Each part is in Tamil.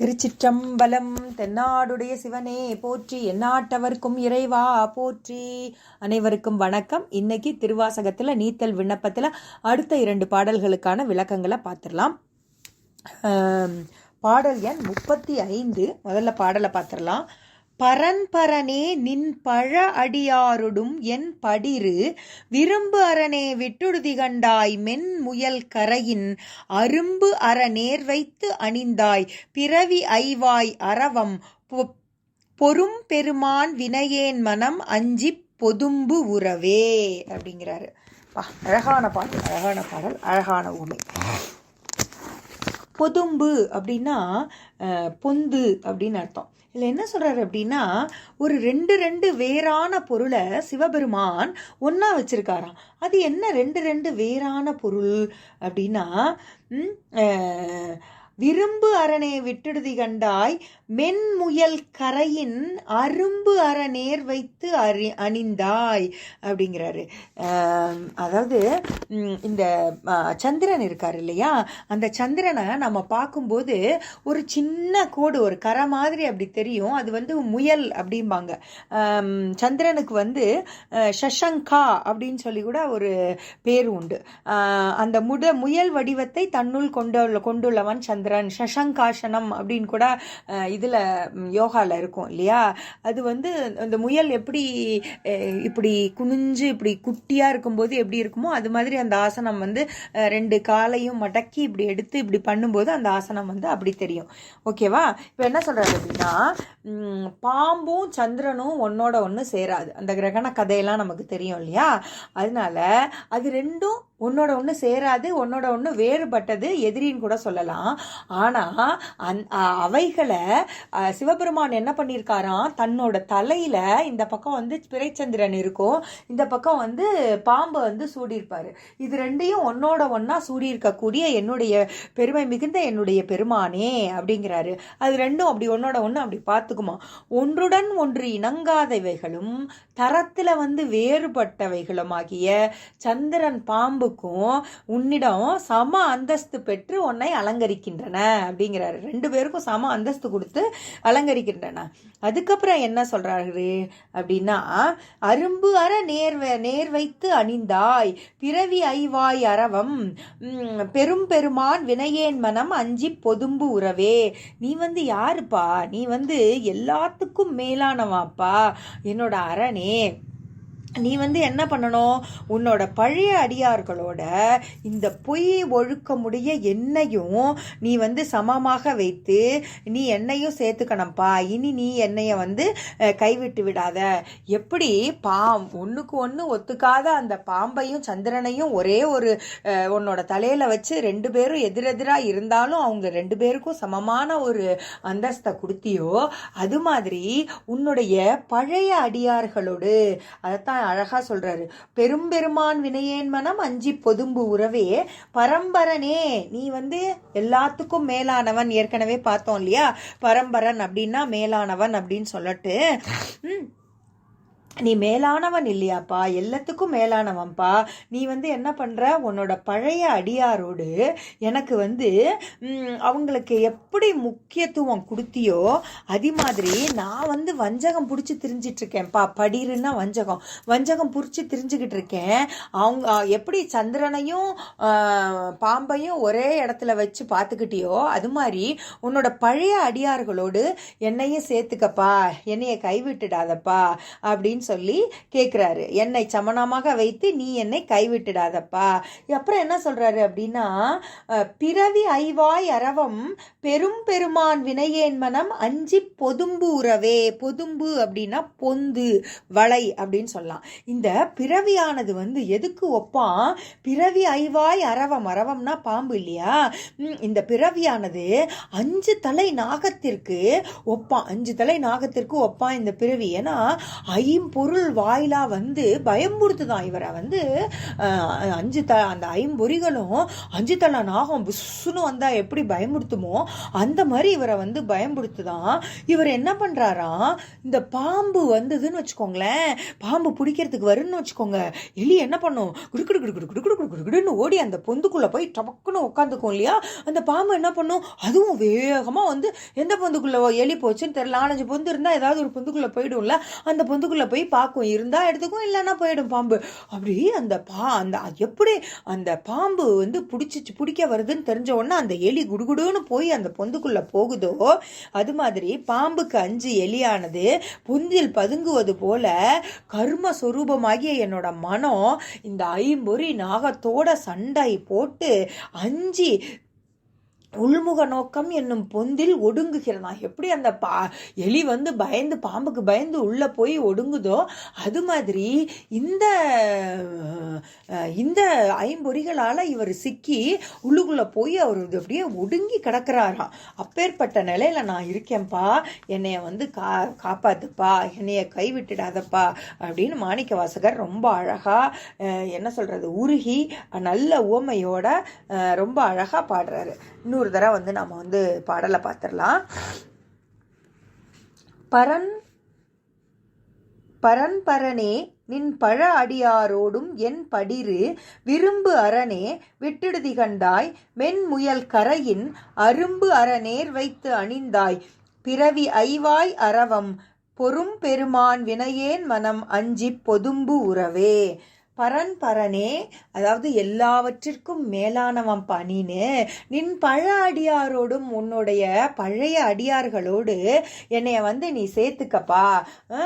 திருச்சிற்றம்பலம் தென்னாடுடைய சிவனே போற்றி எந்நாட்டவர்க்கும் இறைவா போற்றி. அனைவருக்கும் வணக்கம். இன்னைக்கு திருவாசகத்துல நீத்தல் விண்ணப்பத்துல அடுத்த இரண்டு பாடல்களுக்கான விளக்கங்களை பார்த்துடலாம். பாடல் எண் முப்பத்தி ஐந்து. முதல்ல பாடலை பார்த்துடலாம். பரன்பரனே நின் பழ அடியாருடும் என் படிரு விரும்பு அரணே விட்டுடுதி கண்டாய் மென் முயல் கரையின் அரும்பு அற நேர் வைத்து அணிந்தாய் பிறவி ஐவாய் அரவம் பொ- பொறும் பெருமான் வினையேன் மனம் அஞ்சிப் பொதும்பு உறவே அப்படிங்கிறாரு. அழகான பாடல் அழகான பாடல் அழகான உமை பொதும்பு அப்படின்னா பொந்து அப்படின்னு அர்த்தம். இதில் என்ன சொல்கிறார் அப்படின்னா ஒரு ரெண்டு ரெண்டு வேறான பொருளை சிவபெருமான் ஒன்றா வச்சுருக்காராம். அது என்ன ரெண்டு ரெண்டு வேறான பொருள் அப்படின்னா விரும்பு அரணே விட்டுடுதி கண்டாய் மென்முயல் கரையின் அரும்பு அற நேர் வைத்து அறி அணிந்தாய் அப்படிங்கிறாரு. அதாவது இந்த சந்திரன் இருக்கார் இல்லையா? அந்த சந்திரனை நம்ம பார்க்கும்போது ஒரு சின்ன கோடு ஒரு கரை மாதிரி அப்படி தெரியும். அது வந்து முயல் அப்படிம்பாங்க. சந்திரனுக்கு வந்து ஷஷங்கா சஷங்கா அப்படின்னு சொல்லி கூட ஒரு பேர் உண்டு. அந்த முட முயல் வடிவத்தை தன்னுள் கொண்டு கொண்டுள்ளவன் சந்திரன். சஷங்காசனம் அப்படின்னு கூட இதில் யோகாவில் இருக்கும் இல்லையா? அது வந்து அந்த முயல் எப்படி இப்படி குனிஞ்சு இப்படி குட்டியாக இருக்கும்போது எப்படி இருக்குமோ அது மாதிரி அந்த ஆசனம் வந்து ரெண்டு காலையும் மடக்கி இப்படி எடுத்து இப்படி பண்ணும்போது அந்த ஆசனம் வந்து அப்படி தெரியும். ஓகேவா? இப்போ என்ன சொல்கிறாரு அப்படின்னா பாம்பும் சந்திரனும் ஒன்னோட ஒன்று சேராது. அந்த கிரகண கதையெல்லாம் நமக்கு தெரியும் இல்லையா? அதனால அது ரெண்டும் ஒன்னோட ஒன்று சேராது உன்னோட ஒன்று வேறுபட்டது எதிரின்னு கூட சொல்லலாம். ஆனால் அந் அவைகளை சிவபெருமான் என்ன பண்ணியிருக்காராம்? தன்னோட தலையில் இந்த பக்கம் வந்து பிறைச்சந்திரன் இருக்கும். இந்த பக்கம் வந்து பாம்பை வந்து சூடியிருப்பார். இது ரெண்டையும் ஒன்னோட ஒன்றா சூடியிருக்கக்கூடிய என்னுடைய பெருமை மிகுந்த என்னுடைய பெருமானே அப்படிங்கிறாரு. அது ரெண்டும் அப்படி ஒன்னோட ஒன்று அப்படி பார்த்துக்குமா? ஒன்றுடன் ஒன்று இணங்காதவைகளும் தரத்தில் வந்து வேறுபட்டவைகளும் ஆகிய சந்திரன் பாம்புக்கும் உன்னிடம் சம அந்தஸ்து பெற்று உன்னை அலங்கரிக்கின்றன அப்படிங்கிறாரு. ரெண்டு பேருக்கும் சம அந்தஸ்து கொடுத்து அலங்கரிக்கின்றன. அதுக்கப்புறம் என்ன சொல்றாரு அப்படின்னா அரும்பு அற நேர் வ- நேர் வைத்து அணிந்தாய். பிறவி ஐவாய் அரவம் பெரும் பெருமான் வினையேன் மனம் அஞ்சி பொதும்பு உறவே. நீ வந்து யாருப்பா? நீ வந்து எல்லாத்துக்கும் மேலானவாப்பா. என்னோட அரணே. நீ வந்து என்ன பண்ணணும்? உன்னோட பழைய அடியார்களோட இந்த பொய் ஒழுக்கமுடைய என்னையும் நீ வந்து சமமாக வைத்து நீ என்னையும் சேர்த்துக்கணும்ப்பா. இனி நீ என்னைய வந்து கைவிட்டு விடாத. எப்படி? பாம் ஒன்றுக்கு ஒன்று ஒத்துக்காத அந்த பாம்பையும் சந்திரனையும் ஒரே ஒரு உன்னோட தலையில் வச்சு ரெண்டு பேரும் எதிரெதிராக இருந்தாலும் அவங்க ரெண்டு பேருக்கும் சமமான ஒரு அந்தஸ்தை கொடுத்தியோ அது மாதிரி உன்னுடைய பழைய அடியார்களோடு அதைத்தான் அழகா சொல்றாரு. பெரும்பெருமான் வினையேன் மனம் அஞ்சி பொதும்பு உறவே பரம்பரனே நீ வந்து எல்லாத்துக்கும் மேலானவன். ஏற்கனவே பார்த்தோம் இல்லையா? பரம்பரன் அப்படின்னா மேலானவன் அப்படின்னு சொல்லட்டு. ம், நீ மேலானவன் இல்லையாப்பா எல்லாத்துக்கும் மேலானவன்ப்பா நீ வந்து என்ன பண்ணுற உன்னோட பழைய அடியாரோடு எனக்கு வந்து அவங்களுக்கு எப்படி முக்கியத்துவம் கொடுத்தியோ அது மாதிரி நான் வந்து வஞ்சகம் பிடிச்சி திரிஞ்சிட்டுருக்கேன்ப்பா படிருன்னா வஞ்சகம். வஞ்சகம் பிடிச்சி திரிஞ்சுக்கிட்டு இருக்கேன் அவங்க எப்படி சந்திரனையும் பாம்பையும் ஒரே இடத்துல வச்சு பார்த்துக்கிட்டியோ அது மாதிரி உன்னோட பழைய அடியார்களோடு என்னையும் சேர்த்துக்கப்பா. என்னைய கைவிட்டுடாதப்பா. அப்படின்னு சொல்லி கேட்குறாரு என்னை சமணமாக வைத்து நீ என்னை கைவிட்டுடாதப்பா. அப்புறம் என்ன சொல்றாரு அப்படின்னா பிறவி ஐவாய் அரவம் பெரும் பெருமான் வினையேன் மனம் அஞ்சி பொதும்பு உறவே. பொதும்பு அப்படின்னா பொந்து வளை அப்படின்னு சொல்லலாம். இந்த பிறவியானது வந்து எதுக்கு ஒப்பான் பிறவி ஐவாய் அரவம் அரவம்னா பாம்பு இல்லையா? இந்த பிறவியானது அஞ்சு தலை நாகத்திற்கு ஒப்பான் அஞ்சு தலை நாகத்திற்கு ஒப்பான் இந்த பிறவி. ஏன்னா ஐம் பொருள் வாயிலாக வந்து பயம்புறுத்துதான். இவரை வந்து அஞ்சு த அந்த ஐம்பொறிகளும் அஞ்சு தலை நாகம் புஷ்ஷுன்னு வந்தால் எப்படி பயமுறுத்துமோ அந்த மாதிரி இவரை வந்து பயம்படுத்துதான் இவர் என்ன பண்ணுறாராம் இந்த பாம்பு வந்ததுன்னு வச்சுக்கோங்களேன். பாம்பு பிடிக்கிறதுக்கு வரும்னு வச்சுக்கோங்க. எலி என்ன பண்ணும்? குடுக்குடு குடுக்குடு குடுக்குடு குடுக்குடு குடுன்னு ஓடி அந்த பொந்துக்குள்ளே போய் டபக்குன்னு உட்காந்துக்கும் இல்லையா? அந்த பாம்பு என்ன பண்ணும்? அதுவும் வேகமாக வந்து எந்த பொந்துக்குள்ளே எலி போச்சுன்னு தெரியல. நாலஞ்சு பொந்து இருந்தால் ஏதாவது ஒரு பொந்துக்குள்ளே போயிடும்ல. அந்த பொந்துக்குள்ளே போய் பார்க்கும். இருந்தால் எடுத்துக்கும் இல்லைன்னா போயிடும் பாம்பு. அப்படி அந்த பா அந்த எப்படி அந்த பாம்பு வந்து பிடிச்சிச்சு பிடிக்க வருதுன்னு தெரிஞ்ச உடனே அந்த எலி குடுகுடுன்னு போய் அந்த பொந்துக்குள்ள போகுதோ அது மாதிரி பாம்புக்கு அஞ்சு எலியானது பொந்தில் பதுங்குவது போல கர்ம சொரூபமாகிய என்னோட மனம் இந்த ஐம்பொறி நாகத்தோட சண்டை போட்டு அஞ்சு உள்முக நோக்கம் என்னும் பொந்தில் ஒடுங்குகிறதா. எப்படி அந்த பா எலி வந்து பயந்து பாம்புக்கு பயந்து உள்ள போய் ஒடுங்குதோ அது மாதிரி இந்த இந்த ஐம்பொறிகளால் இவர் சிக்கி உள்ளுக்குள்ளே போய் அவர் இது அப்படியே ஒடுங்கி கிடக்குறாராம். அப்பேற்பட்ட நிலையில நான் இருக்கேன்ப்பா என்னைய வந்து கா காப்பாத்துப்பா என்னைய கைவிட்டுடாதப்பா அப்படின்னு மாணிக்க வாசகர் ரொம்ப அழகாக என்ன சொல்கிறது உருகி நல்ல ஓமையோட ரொம்ப அழகாக பாடுறாரு. இன்னொரு தடவை வந்து நம்ம வந்து பாடலை பார்த்துடலாம் பரன் பரன்பரனே நின் பழ அடியாரோடும் என் படிரு விரும்பு அரணே விட்டிடுதி கண்டாய் மென்முயல் கரையின் அரும்பு அரணேர் வைத்து அணிந்தாய் பிறவி ஐவாய் அரவம் பொறும் பெருமான் வினையேன் மனம் அஞ்சிப் பொதும்பு உறவே. பரன் பரனே அதாவது எல்லாவற்றிற்கும் மேலானவன் பணின்னு நின் பழ அடியாரோடும் உன்னுடைய பழைய அடியார்களோடு என்னைய வந்து நீ சேர்த்துக்கப்பா.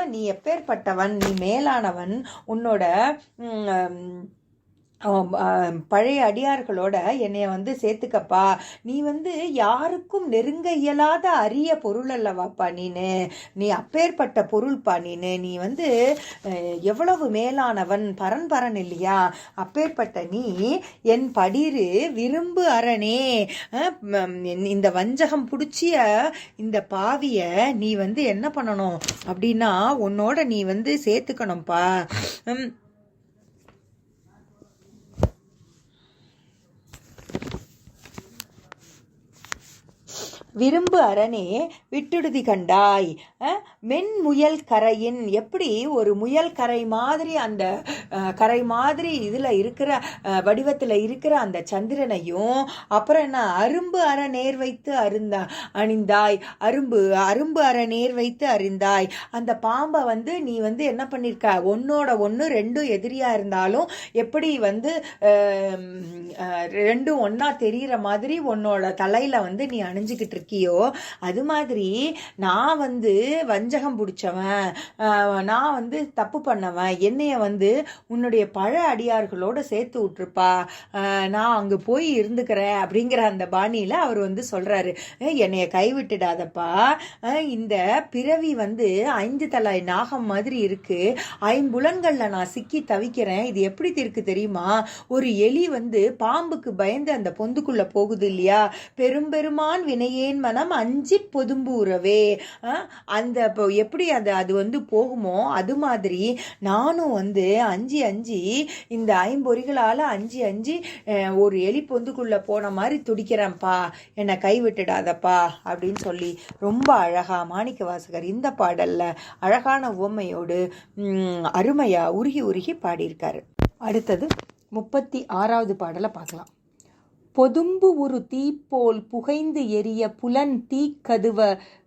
நீ எப்பேற்பட்டவன் நீ மேலானவன் உன்னோட பழைய அடியார்களோட என்னைய வந்து சேர்த்துக்கப்பா. நீ வந்து யாருக்கும் நெருங்க இயலாத அரிய பொருள் அல்லவாப்பா நீனு. நீ அப்பேற்பட்ட பொருள்ப்பா நீனு. நீ வந்து எவ்வளவு மேலானவன் பரன் பரன் இல்லையா? அப்பேற்பட்ட நீ என் படிரு விரும்பு அரணே. இந்த வஞ்சகம் பிடிச்சிய இந்த பாவிய நீ வந்து என்ன பண்ணணும்? அப்படின்னா உன்னோட நீ வந்து சேர்த்துக்கணும்ப்பா விரும்பு அரணே விட்டுடுதி கண்டாய். அஹ், மென் முயல் கரையின் எப்படி ஒரு முயல் கரை மாதிரி அந்த கரை மாதிரி இதுல இருக்கிற வடிவத்தில் வடிவத்துல இருக்கிற அந்த சந்திரனையும் அப்புறம் என்ன அரும்பு அற நேர் வைத்து அருந்தா அணிந்தாய். அரும்பு அரும்பு அற நேர் வைத்து அறிந்தாய் அந்த பாம்பை வந்து நீ வந்து என்ன பண்ணிருக்க? ஒன்னோட ஒன்று ரெண்டும் எதிரியா இருந்தாலும் எப்படி வந்து ரெண்டும் ஒன்றா தெரியிற மாதிரி உன்னோட தலையில வந்து நீ அணிஞ்சுக்கிட்டு இருக்கியோ அது மாதிரி நான் வந்து வஞ்சகம் பிடிச்சவன் நான் வந்து தப்பு பண்ணவன் என்னைய வந்து உன்னுடைய பழ அடியார்களோடு சேர்த்து விட்டுருப்பா. நான் அங்கே போய் இருந்துக்கிறேன் அப்படிங்கிற அந்த பாணியில் அவர் வந்து சொல்கிறாரு என்னைய கைவிட்டுடாதப்பா. இந்த பிறவி வந்து ஐந்து தலை நாகம் மாதிரி இருக்குது ஐம்புலன்களில் நான் சிக்கி தவிக்கிறேன். இது எப்படி இருக்கு தெரியுமா? ஒரு எலி வந்து பாம்புக்கு பயந்து அந்த பொந்துக்குள்ளே போகுது இல்லையா? பெரும்பெருமான் வினையேன் மனம் அஞ்சி பொதும்பூறவே அந்த இப்போ எப்படி அது அது வந்து போகுமோ அது மாதிரி நானும் வந்து அஞ்சு அஞ்சு அஞ்சு. இந்த ஐம்பொறிகளால் அஞ்சு அஞ்சு ஒரு எலி பொந்துக்குள்ளே போன மாதிரி துடிக்கிறேன்ப்பா. என்னை கைவிட்டுடாதப்பா அப்படின்னு சொல்லி ரொம்ப அழகாக மாணிக்க வாசகர் இந்த பாடலில் அழகான உவமையோடு அருமையாக உருகி உருகி பாடியிருக்காரு. அடுத்தது முப்பத்தி ஆறாவது பாடலை பார்க்கலாம். பொதும்பு உரு தீப்போல் புகைந்து எரிய புலன் தீக்கதுவ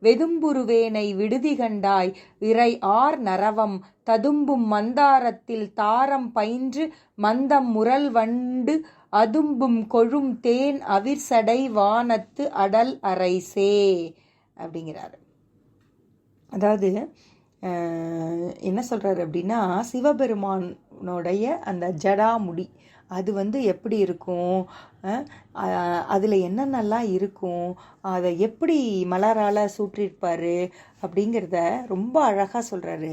வெதும்புருவேனை விடுதி கண்டாய் இறை ஆர் நரவம் ததும்பும் மந்தாரத்தில் தாரம் பயின்று மந்தம் முரல் வண்டு அதும்பும் கொழும் தேன் அவிர்சடை வானத்து அடல் அரைசே அப்படிங்கிறாரு. அதாவது என்ன சொல்கிறாரு அப்படின்னா சிவபெருமானுடைய அந்த ஜடாமுடி அது வந்து எப்படி இருக்கும்? அதில் என்னென்னலாம் இருக்கும்? அதை எப்படி மலரால் சூட்டிருப்பார் அப்படிங்கிறத ரொம்ப அழகாக சொல்கிறாரு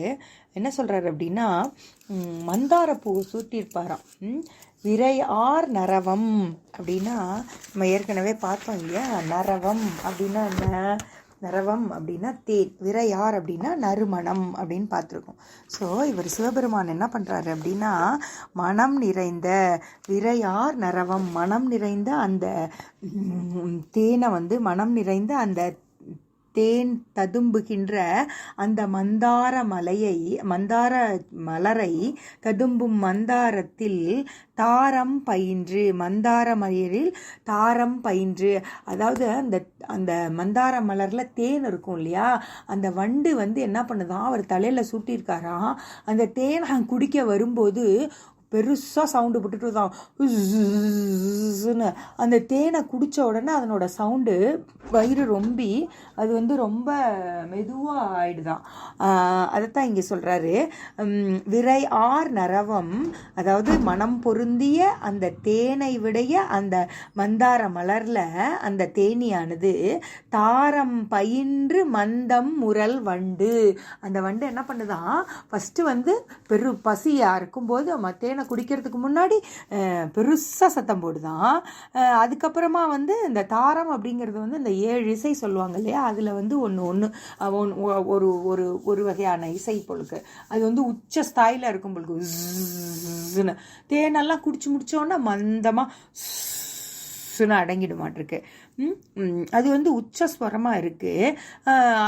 என்ன சொல்கிறாரு அப்படின்னா மந்தாரப்பூ சூட்டியிருப்பாராம். விரை ஆர் நரவம் அப்படின்னா நம்ம ஏற்கனவே பார்த்தோம் இல்லையா? நரவம் அப்படின்னா என்ன? நரவம் அப்படின்னா தேன் விரையார் அப்படின்னா நறுமணம் அப்படின்னு பார்த்துருக்கோம். ஸோ இவர் சிவபெருமான் என்ன பண்ணுறாரு அப்படின்னா மனம் நிறைந்த விரையார் நரவம் மனம் நிறைந்த அந்த தேனை வந்து மனம் நிறைந்த அந்த தேன் ததும்புகின்ற அந்த மந்தார மலையை மந்தார மலரை ததும்பும் மந்தாரத்தில் தாரம் பயின்று மந்தார மலரில் தாரம் பயின்று. அதாவது அந்த அந்த மந்தார மலரில் தேன் இருக்கும் இல்லையா? அந்த வண்டு வந்து என்ன பண்ணுதான்? அவர் தலையில் சூட்டியிருக்காராம். அந்த தேன் குடிக்க வரும்போது பெருசாக சவுண்டு போட்டுட்டு தான் அந்த தேனை குடித்த உடனே அதனோட சவுண்டு வயிறு ரொம்பி அது வந்து ரொம்ப மெதுவாக ஆயிடுதான். அதைத்தான் இங்கே சொல்கிறாரு விரை ஆர் நரவம் அதாவது மனம் பொருந்திய அந்த தேனை விடைய அந்த மந்தார மலரில் அந்த தேனியானது தாரம் பயின்று மந்தம் முரல் வண்டு. அந்த வண்டு என்ன பண்ணுதான்? ஃபஸ்ட்டு வந்து பெரு பசியாக இருக்கும்போது தேனை தேனை குடிக்கிறதுக்கு முன்னாடி பெருசாக சத்தம் போடுதான். அதுக்கப்புறமா வந்து இந்த தாரம் அப்படிங்கிறது வந்து இந்த ஏழு இசை சொல்லுவாங்க இல்லையா? அதில் வந்து ஒன்று ஒன்று ஒரு ஒரு ஒரு வகையான இசை பொழுக்கு. அது வந்து உச்ச ஸ்தாயில இருக்கும் பொழுது உஸ்ஸுன்னு தேனெல்லாம் குடிச்சு முடிச்சோன்னா மந்தமாக சுன்னு அடங்கிட மாட்டிருக்கு அது வந்து உச்சஸ்வரமாக இருக்குது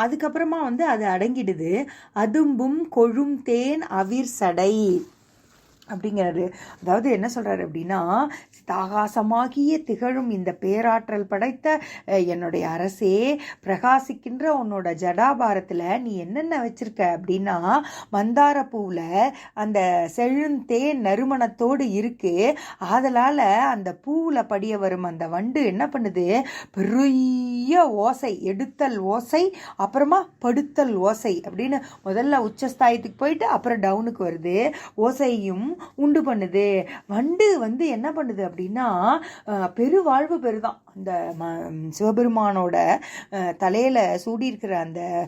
அதுக்கப்புறமா வந்து அது அடங்கிடுது. அதும்பும் கொழும் தேன் அவிர் சடை. அப்படிங்கிறாரு. அதாவது என்ன சொல்கிறாரு அப்படின்னா தாகாசமாகிய திகழும் இந்த பேராற்றல் படைத்த என்னுடைய அரசே பிரகாசிக்கின்ற உன்னோட ஜடாபாரத்தில் நீ என்னென்ன வச்சுருக்க அப்படின்னா மந்தார பூவில் அந்த செழுந்தேன் நறுமணத்தோடு இருக்குது ஆதலால் அந்த பூவில் படிய வரும் அந்த வண்டு என்ன பண்ணுது? பெரிய ஓசை எடுத்தல் ஓசை அப்புறமா படுத்தல் ஓசை அப்படின்னு முதல்ல உச்சஸ்தாயத்துக்கு போயிட்டு அப்புறம் டவுனுக்கு வருது. ஓசையும் உண்டு பண்ணுது. வண்டு வந்து என்ன பண்ணுது அப்படின்னா பெருவாழ்வு பெறுதான். அந்த ம- சிவபெருமானோட தலையில் சூடியிருக்கிற அந்த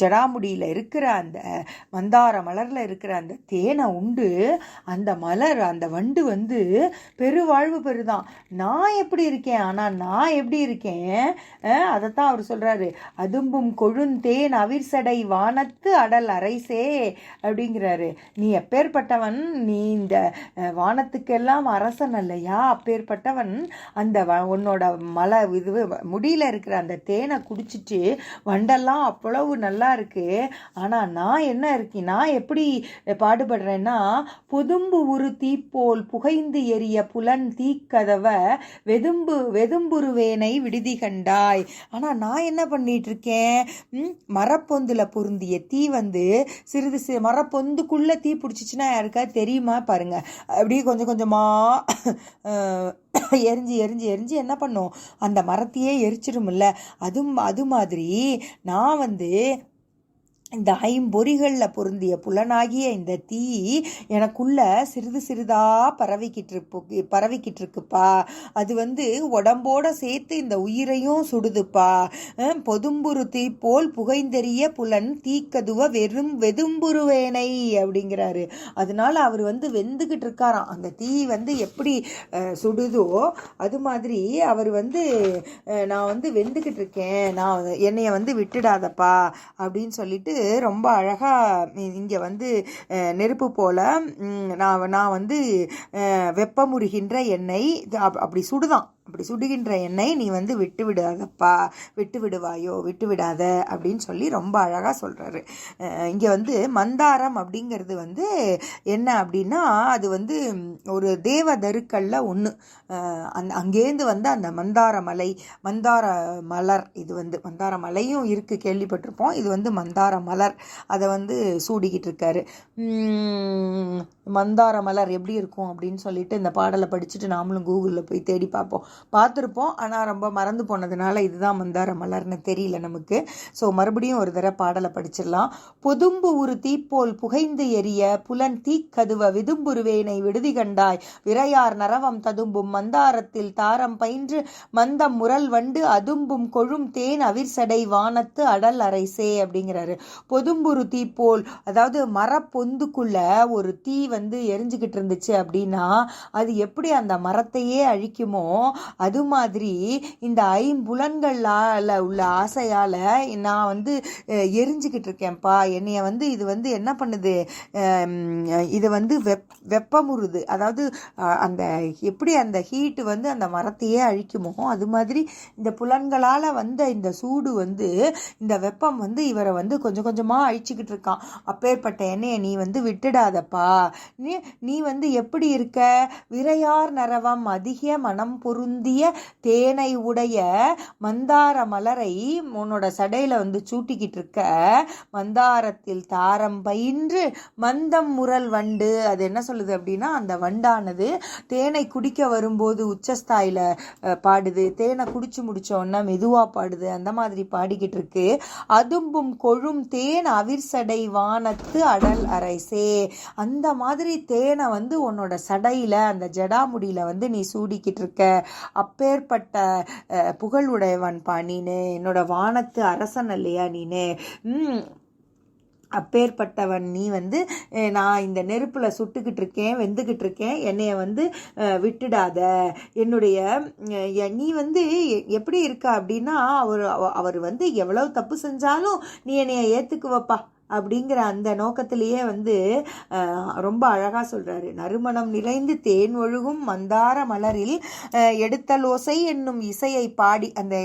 ஜடாமுடியில் இருக்கிற அந்த மந்தார மலரில் இருக்கிற அந்த தேனை உண்டு. அந்த மலர் அந்த வண்டு வந்து பெருவாழ்வு பெருதான் நான் எப்படி இருக்கேன்? ஆனால் நான் எப்படி இருக்கேன்? அதைத்தான் அவர் சொல்கிறாரு அதும்பும் கொழுந்தேன் அவிர்சடை வானத்து அடல் அரைசே அப்படிங்கிறாரு. நீ எப்பேற்பட்டவன்? நீ இந்த வானத்துக்கெல்லாம் அரசன் அல்லையா? அப்பேற்பட்டவன் அந்த வ- உன்னோட மலை இது முடியில இருக்கிற அந்த தேனை குடிச்சிட்டு வண்டெல்லாம் அவ்வளவு நல்லா இருக்கு. ஆனால் நான் என்ன இருக்கேன் நான் எப்படி பாடுபடுறேன்னா புதும்பு உரு தீப்போல் புகைந்து எரிய புலன் தீக்கதவ வெதும்பு வெதும்புருவேனை விடுதி கண்டாய். ஆனால் நான் என்ன பண்ணிட்டு இருக்கேன்? மரப்பொந்தில் பொருந்திய தீ வந்து சிறிது சி மரப்பொந்துக்குள்ளே தீ பிடிச்சிச்சுன்னா யாருக்கா தெரியுமா? பாருங்க. அப்படியே கொஞ்சம் கொஞ்சமாக எரிஞ்சு எரிஞ்சு எரிஞ்சு என்ன பண்ணும்? அந்த மரத்தையே எரிச்சிடும்ல. அது அது மாதிரி நான் வந்து இந்த ஐம்பொறிகளில் பொருந்திய புலனாகிய இந்த தீ எனக்குள்ள சிறிது சிறிதா பரவிக்கிட்டு இருக்கு பரவிக்கிட்டு இருக்குப்பா அது வந்து உடம்போட சேர்த்து இந்த உயிரையும் சுடுதுப்பா. பொதும்புரு தீ போல் புகைந்தெறிய புலன் தீக்கதுவ வெறும் வெதும்புருவேனை அப்படிங்கிறாரு. அதனால அவர் வந்து வெந்துக்கிட்டு இருக்காராம் அந்த தீ வந்து எப்படி சுடுதோ அது மாதிரி அவர் வந்து நான் வந்து வெந்துக்கிட்டு இருக்கேன் நான் என்னைய வந்து விட்டுடாதப்பா அப்படின்னு சொல்லிட்டு ரொம்ப அழகாக இங்கே வந்து நெருப்பு போல் நான் நான் வந்து வெப்பமுறுகின்ற எண்ணெய் அப்- அப்படி சுடுதான். அப்படி சுடுகின்ற எண்ணெய் நீ வந்து விட்டு விடாதப்பா விட்டு விடுவாயோ விட்டு விடாத அப்படின்னு சொல்லி ரொம்ப அழகாக சொல்கிறாரு இங்கே வந்து மந்தாரம் அப்படிங்கிறது வந்து என்ன அப்படின்னா அது வந்து ஒரு தேவ ஒன்று அந் அங்கேருந்து வந்து அந்த மந்தார மலை மந்தார மலர் இது வந்து மந்தார மலையும் இருக்குது கேள்விப்பட்டிருப்போம். இது வந்து மந்தார மலர். அதை வந்து சூடிக்கிட்டு இருக்காரு. மந்தார மலர் எப்படி இருக்கும் அப்படின்னு சொல்லிட்டு இந்த பாடலை படிச்சுட்டு நாமளும் கூகுளில் போய் தேடி பார்ப்போம். பார்த்துருப்போம். ஆனால் ரொம்ப மறந்து போனதுனால இதுதான் மந்தார மலர்னு தெரியல நமக்கு. ஸோ மறுபடியும் ஒரு தடவை பாடலை படிச்சிடலாம். பொதும்பு ஒரு தீப்போல் புகைந்து எரிய புலன் தீக்கதுவ விதும்புருவேனை விடுதி கண்டாய். விரையார் நரவம் ததும்பும் மந்தாரத்தில் தாரம் பயின்று மந்தம் முரல் வண்டு அதும்பும் கொழும் தேன் அவிர்சடை வானத்து அடல் அரைசே அப்படிங்கிறாரு. பொதும்புரு தீ போல் அதாவது மரப்பொந்துக்குள்ள ஒரு தீ வந்து எரிஞ்சுக்கிட்டு இருந்துச்சு அப்படின்னா அது எப்படி அந்த மரத்தையே அழிக்குமோ அது மாதிரி இந்த ஐம்புலன்களால் உள்ள ஆசையால் நான் வந்து எரிஞ்சுக்கிட்டு இருக்கேன்ப்பா. என்னைய வந்து இது வந்து என்ன பண்ணுது? அம், இது வந்து வெப் வெப்பமுறுது. அதாவது அந்த எப்படி அந்த ஹீட்டு வந்து அந்த மரத்தையே அழிக்குமோ அது மாதிரி இந்த புலன்களால் வந்த இந்த சூடு வந்து இந்த வெப்பம் வந்து இவரை வந்து கொஞ்சம் கொஞ்சமாக அழிச்சுக்கிட்டு இருக்கான். அப்பேற்பட்ட என்னைய நீ வந்து விட்டுடாதப்பா. நீ நீ வந்து எப்படி இருக்க? விரையார் நரவம் அதிக மனம் முந்திய தேனை உடைய மந்தார மலரை உன்னோட சடையில் வந்து சூட்டிக்கிட்டு இருக்க மந்தாரத்தில் தாரம் பயின்று மந்தம் முரல் வண்டு. அது என்ன சொல்லுது அப்படின்னா அந்த வண்டானது தேனை குடிக்க வரும்போது உச்சஸ்தாயில் பாடுது. தேனை குடிச்சு முடிச்சோன்னா மெதுவாக பாடுது. அந்த மாதிரி பாடிக்கிட்டு இருக்கு. அதும்பும் கொழும் தேன் அவிர்சடை வானத்து அடல் அரைசே. அந்த மாதிரி தேனை வந்து உன்னோட சடையில் அந்த ஜடாமுடியில் வந்து நீ சூடிக்கிட்டு இருக்க. அப்பேற்பட்ட அஹ், புகழுடையவன் பா நீனு. என்னோட வானத்து அரசன் இல்லையா நீனே. அப்பேற்பட்டவன் நீ வந்து நான் இந்த நெருப்பில் சுட்டுக்கிட்டு இருக்கேன் வெந்துக்கிட்டு இருக்கேன். என்னைய வந்து அஹ், விட்டுடாத. என்னுடைய நீ வந்து எ- எப்படி இருக்க அப்படின்னா அவர் அவ- அவர் வந்து எவ்வளவு தப்பு செஞ்சாலும் நீ என்னைய ஏற்றுக்குவப்பா அப்படிங்கிற அந்த நோக்கத்திலேயே வந்து ரொம்ப அழகாக சொல்கிறாரு நறுமணம் நிறைந்து தேன் ஒழுகும் மந்தார மலரில் எடுத்தலோசை என்னும் இசையை பாடி அந்த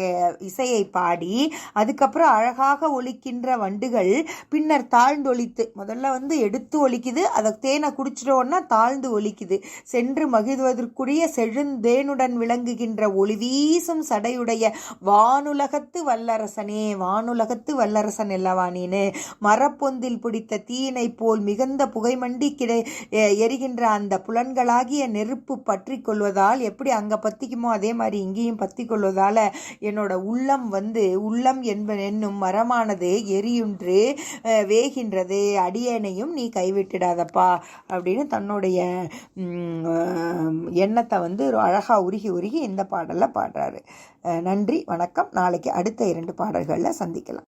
இசையை பாடி அதுக்கப்புறம் அழகாக ஒலிக்கின்ற வண்டுகள் பின்னர் தாழ்ந்தொழித்து முதல்ல வந்து எடுத்து ஒலிக்குது அதை தேனை குடிச்சிட்டோன்னா தாழ்ந்து ஒலிக்குது. சென்று மகிழ்வதற்குரிய செழுந்தேனுடன் விளங்குகின்ற ஒளி வீசும் சடையுடைய வானுலகத்து வல்லரசனே வானுலகத்து வல்லரசன் அல்லவா நீனு? மரப்பொந்தில் பிடித்த தீயினை போல் மிகுந்த புகைமண்டி கிடை எரிகின்ற அந்த புலன்களாகிய நெருப்பு பற்றி கொள்வதால் எப்படி அங்க பத்திக்குமோ அதே மாதிரி இங்கேயும் பத்தி கொள்வதால என்னோட உள்ளம் வந்து உள்ளம் என்ப என்னும் மரமானது எரியுன்று வேகின்றது. அடியேனையும் நீ கைவிட்டுடாதப்பா அப்படின்னு தன்னுடைய எண்ணத்தை வந்து ஒரு அழகா உருகி உருகி இந்த பாடலில் பாடுறாரு. நன்றி வணக்கம். நாளைக்கு அடுத்த இரண்டு பாடல்களில் சந்திக்கலாம்.